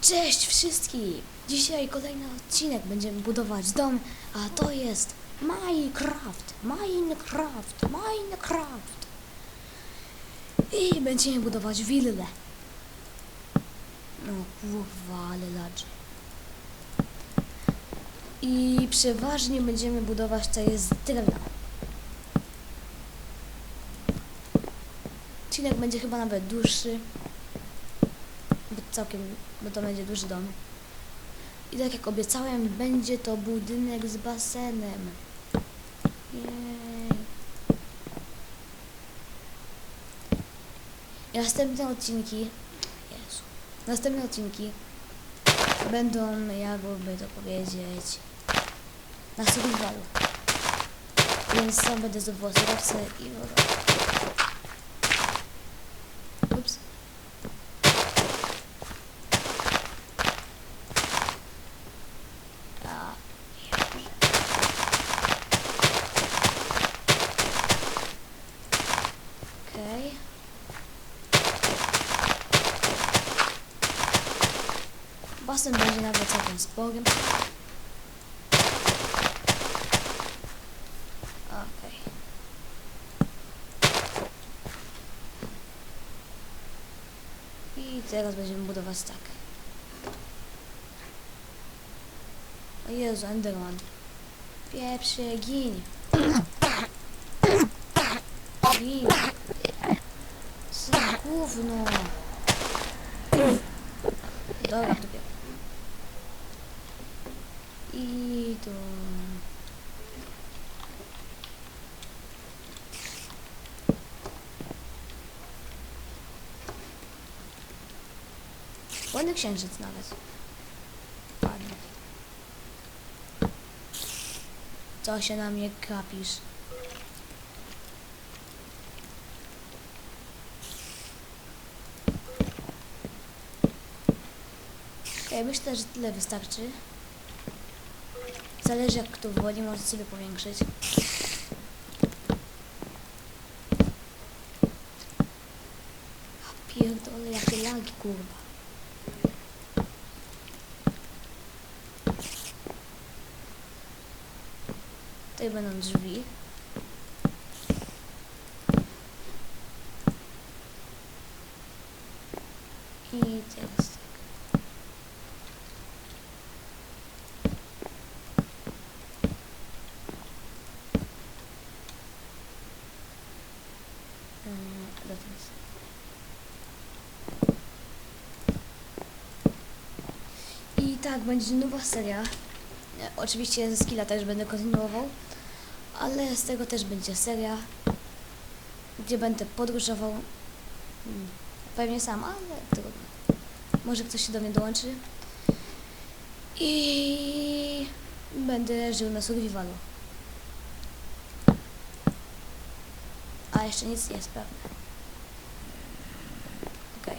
Cześć wszystkim! Dzisiaj kolejny odcinek. Będziemy budować dom, a to jest Minecraft. Minecraft. Minecraft. I będziemy budować willę. No kurwa, ale ladzi. I przeważnie będziemy budować to jest drewna. Odcinek będzie chyba nawet dłuższy. Całkiem, bo to będzie duży dom. I tak jak obiecałem, będzie to budynek z basenem. Jej. Następne odcinki, Jezu, następne odcinki będą, jakby to powiedzieć, na survivalu. Więc sam będę zdobywał surowce i wodę. Ups. A, Jezu. Okej. Basen będzie nawet całkiem sporym. Okej. I teraz będziemy budować tak. O Jezu, Enderman. Pieprze, gin. Gin. Gówno. Dobra, dupie. I to... Księżyc nawet. Ładny. Co się na mnie kapisz? Okej, myślę, że tyle wystarczy. Zależy jak kto woli, może sobie powiększyć. Pierdolę, jakie lagi, kurwa. Tutaj będą drzwi. I teraz tak. Dotąd. I tak, będzie nowa seria. E, Oczywiście ze skilla też będę kontynuował, ale z tego też będzie seria, gdzie będę podróżował. Mm, Pewnie sam, ale trudno. Może ktoś się do mnie dołączy. I będę żył na survivalu. A jeszcze nic nie jest pewne. Okej.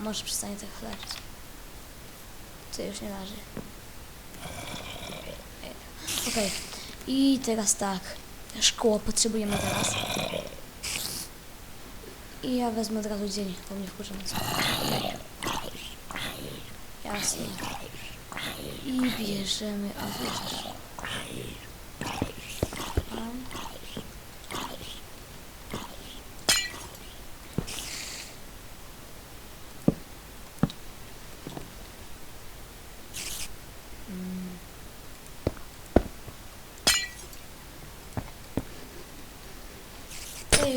Może przestanie tak chleć. Ty już nie leży. Okej. I teraz tak. Szkło potrzebujemy teraz. I ja wezmę od razu dzień, bo mnie wkurzą. Jasne. I bierzemy, a. Mam. Mm.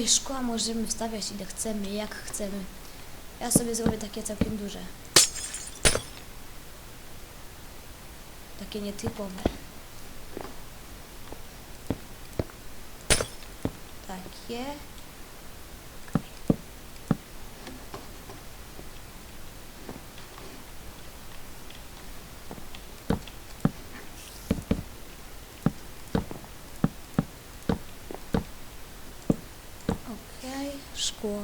Ej, szkła możemy wstawiać ile chcemy, jak chcemy. Ja sobie zrobię takie całkiem duże. Takie nietypowe. Takie. Okej, szkło.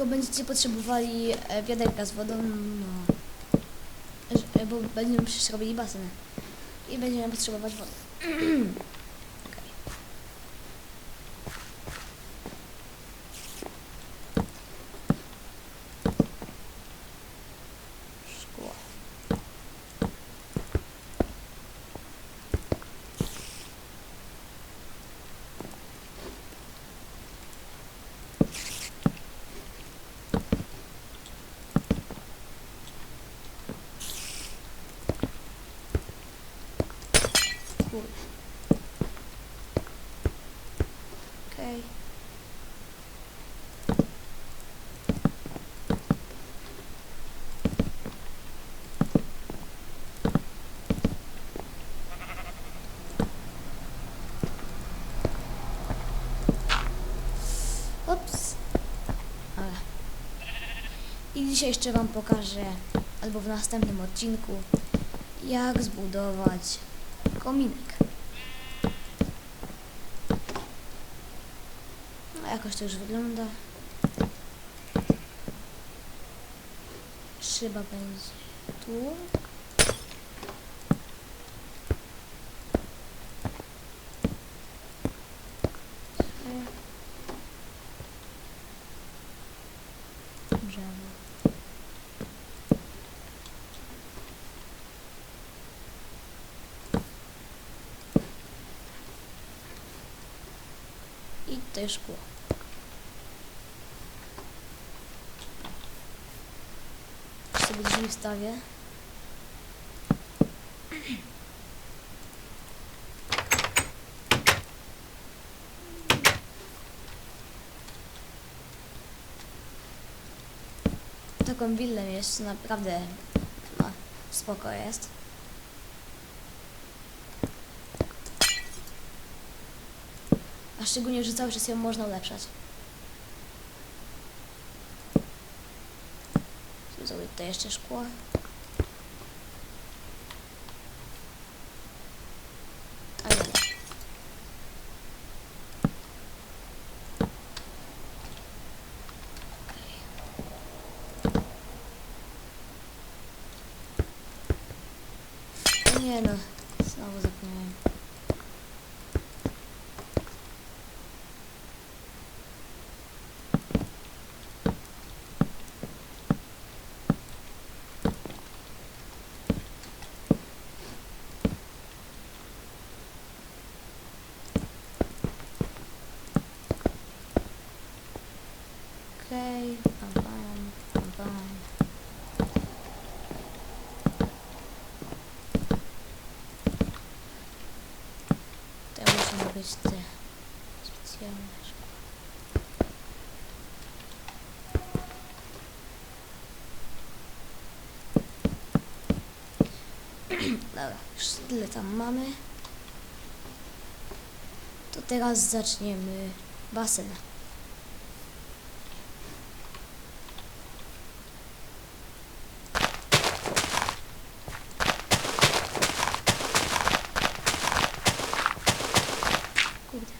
Tylko będziecie potrzebowali e, wiaderka z wodą, no. E, bo będziemy przecież robili basen. I będziemy potrzebować wody. Okej. Szkło. Kurde. Okej. Ups. Ale. I dzisiaj jeszcze Wam pokażę, albo w następnym odcinku, jak zbudować kominek. No jakoś to już wygląda. Szyba będzie tu. Jest szkło. Sobie drzwi wstawię. Taką willę jest naprawdę no, spoko jest. Szczególnie, że cały czas ją można ulepszać. Zrobię tutaj jeszcze szkło. A nie. Okej. Nie no, znowu zapomniałem. Okej, pam pam, pam pam. To muszą być te specjalne szkła. Dobra, już tyle tam mamy. To teraz zaczniemy basen. Kurde.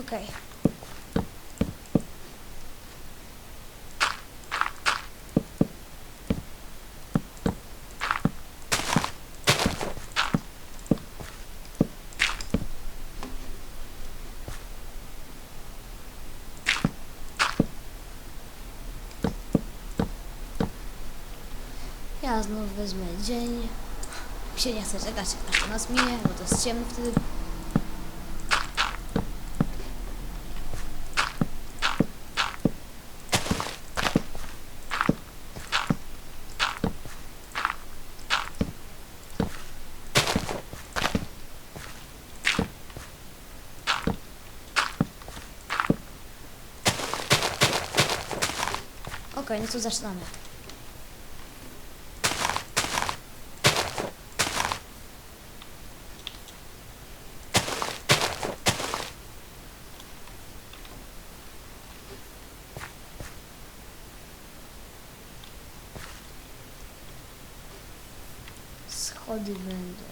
Okej. Ja znowu wezmę dzień. Mi się nie chce czekać, aż to nas minie, bo to jest ciemno wtedy. Ok. Okej, no to zaczynamy. Schody będą.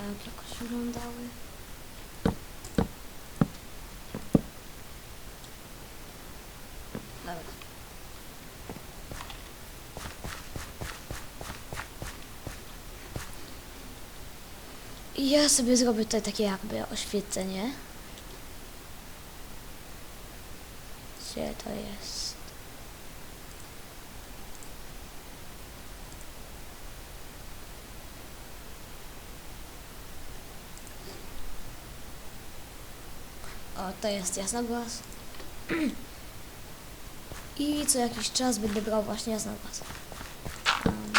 Tak jakoś wyglądały. Ja sobie zrobię tutaj takie jakby oświetlenie. Gdzie to jest? O, to jest jasnogłaz. I co jakiś czas będę brał właśnie jasnogłaz. Um,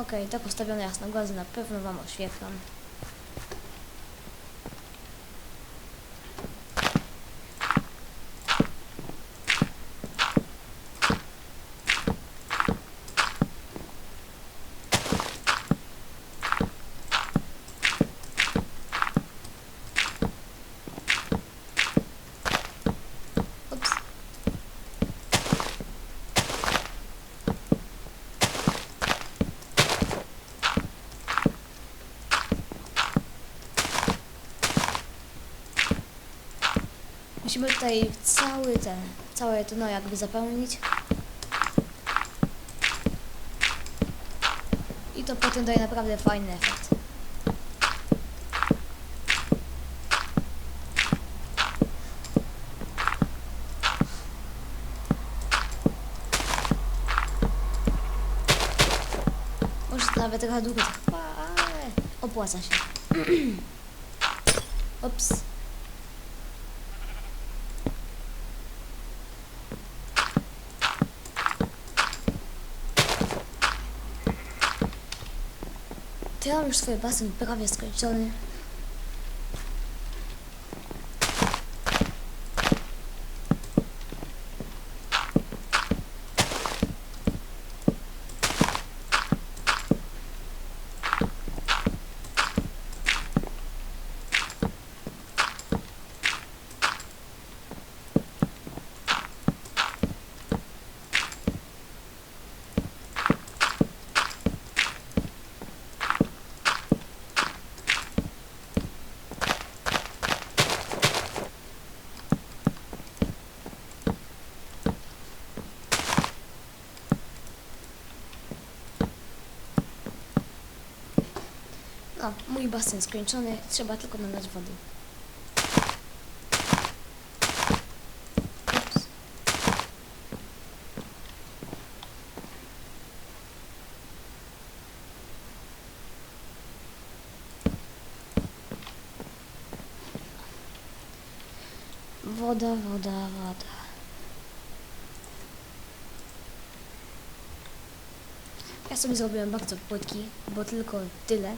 Okej, to postawione jasnogłazy na pewno Wam oświetlą. Ups. Musimy tutaj cały ten, całe to no jakby zapełnić. I to potem daje naprawdę fajny efekt. Może nawet trochę długo trwa, ale opłaca się. Ups. To ja mam już swój basen prawie skończony. No, mój basen skończony, trzeba tylko nalać wody. Woda, woda, woda. Ja sobie zrobiłem bardzo płytki, bo tylko tyle.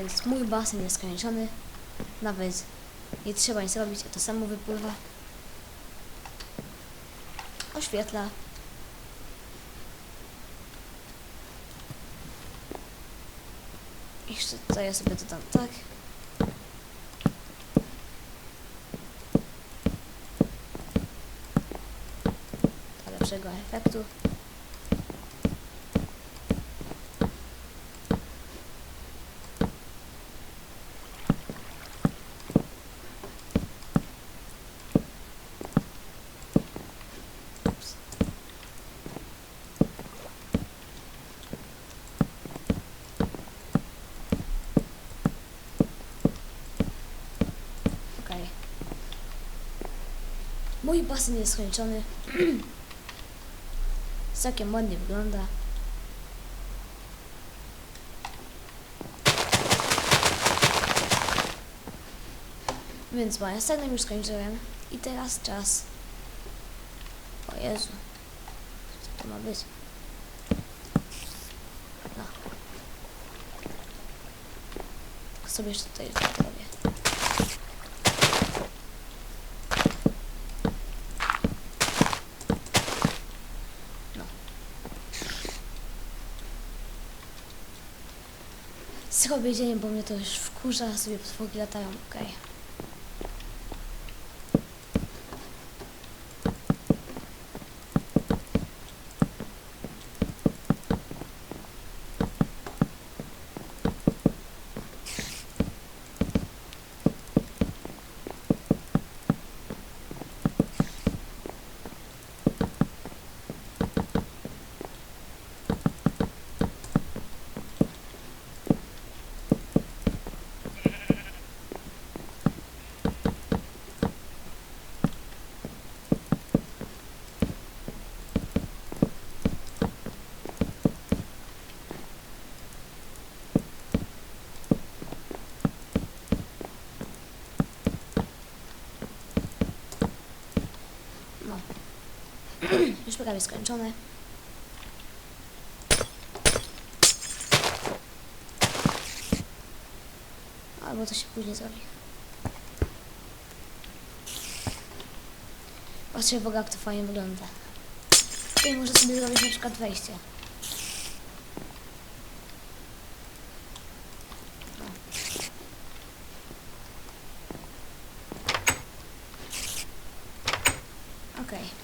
Więc mój basen jest skończony. Nawet nie trzeba nic robić, a to samo wypływa. Oświetla. Jeszcze tutaj ja sobie dodam tak. Dla lepszego efektu. Ups. Okej. Mój basen jest skończony. Całkiem ładnie wygląda. Więc basenem już skończyłem. I teraz czas. O Jezu. Co to ma być? No. Sobie jeszcze tutaj zrobię. No. Zrobię dzień, bo mnie to już wkurza, sobie potwory latają, okej. No. Już prawie skończone. Albo to się później zrobi. Patrzcie w ogóle jak to fajnie wygląda. Tutaj może sobie zrobić na przykład wejście. No. Okej.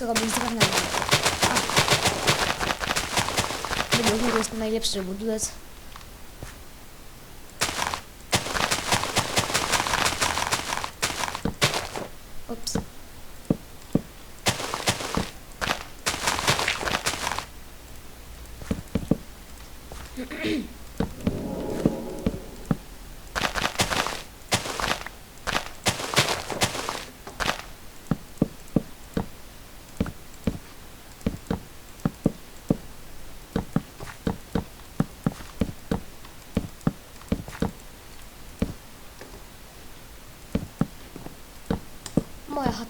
Wszystko robię z drewna. Według mnie to jest najlepszy budulec. Ups.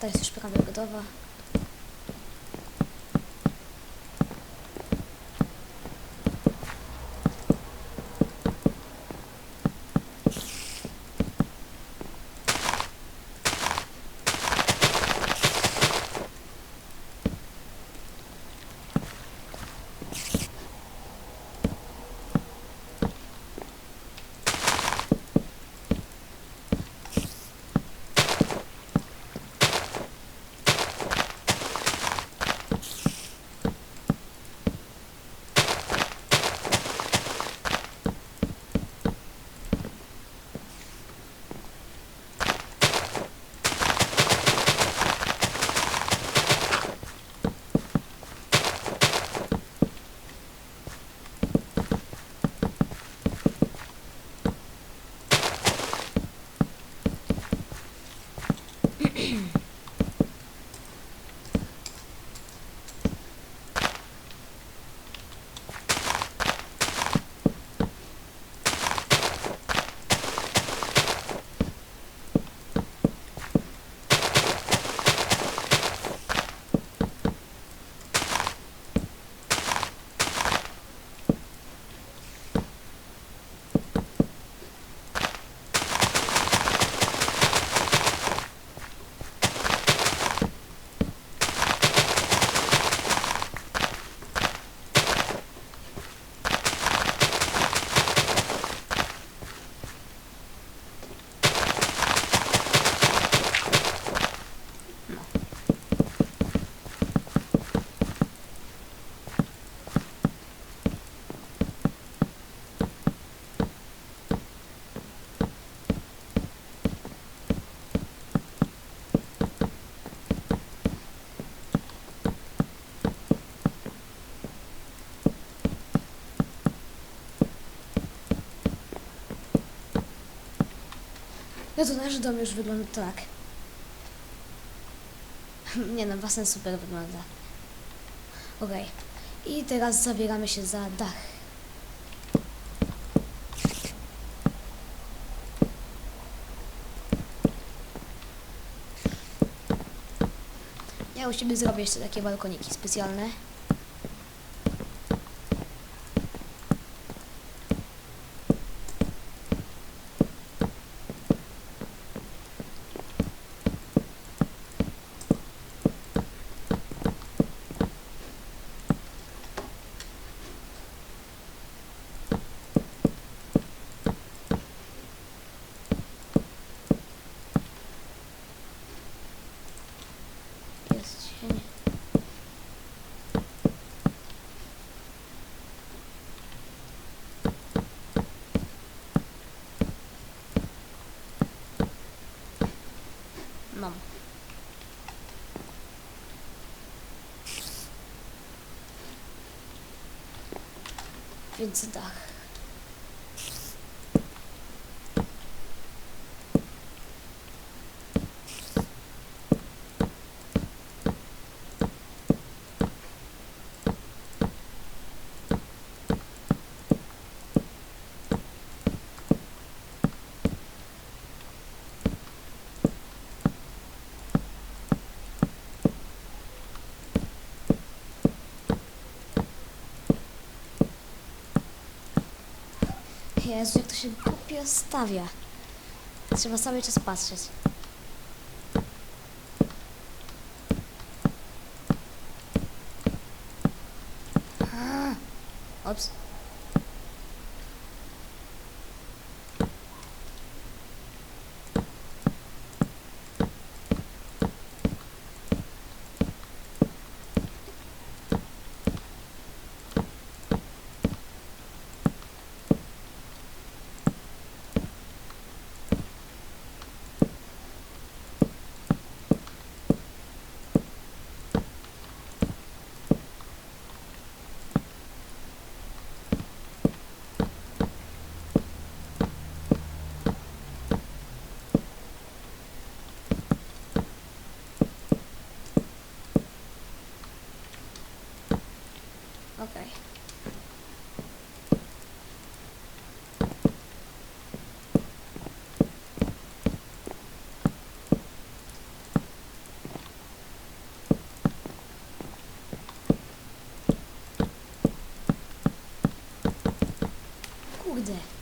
Chata jest już prawie gotowa. No to nasz dom już wygląda tak. Nie no, basen super wygląda. Okej. I teraz zabieramy się za dach. Ja u siebie zrobię jeszcze takie balkoniki specjalne. Jest cień. Mam. Więc dach. Jezu, jak to się głupio stawia. Trzeba cały czas patrzeć. A, Ops. Okej. Kurde.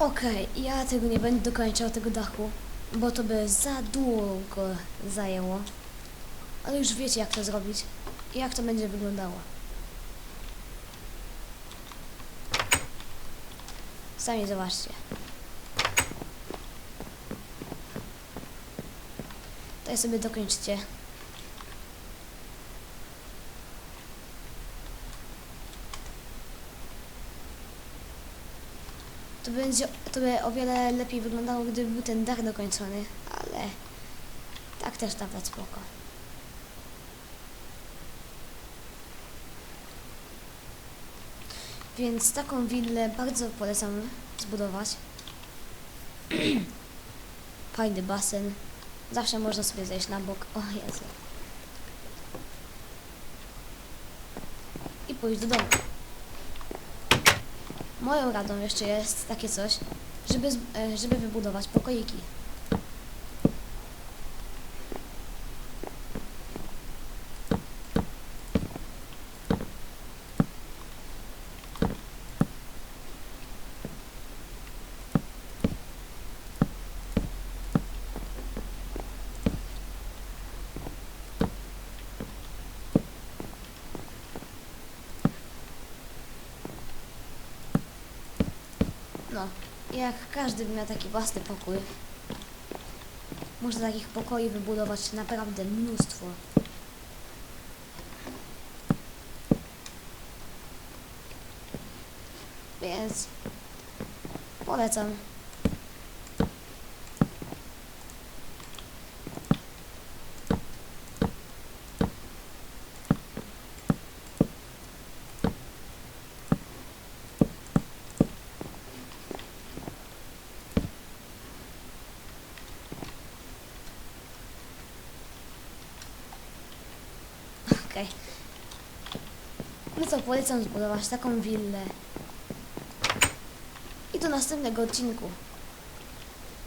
Okej, ja tego nie będę dokończał, tego dachu, bo to by za długo zajęło. Ale już wiecie, jak to zrobić jak to będzie wyglądało. Sami zobaczcie. Tutaj sobie dokończcie. to, będzie, to by o wiele lepiej wyglądało, gdyby był ten dach dokończony, ale tak też nawet spoko. Więc taką willę bardzo polecam zbudować. Fajny basen. Zawsze można sobie zejść na bok. O Jezu. I pójść do domu. Moją radą jeszcze jest takie coś, żeby, e, żeby wybudować pokoiki. No, jak każdy by miał taki własny pokój. Można takich pokoi wybudować naprawdę mnóstwo. Więc polecam. Okej. No co, polecam zbudować taką willę. I do następnego odcinku.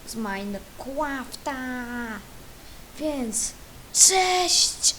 Z Minecrafta. Więc, cześć!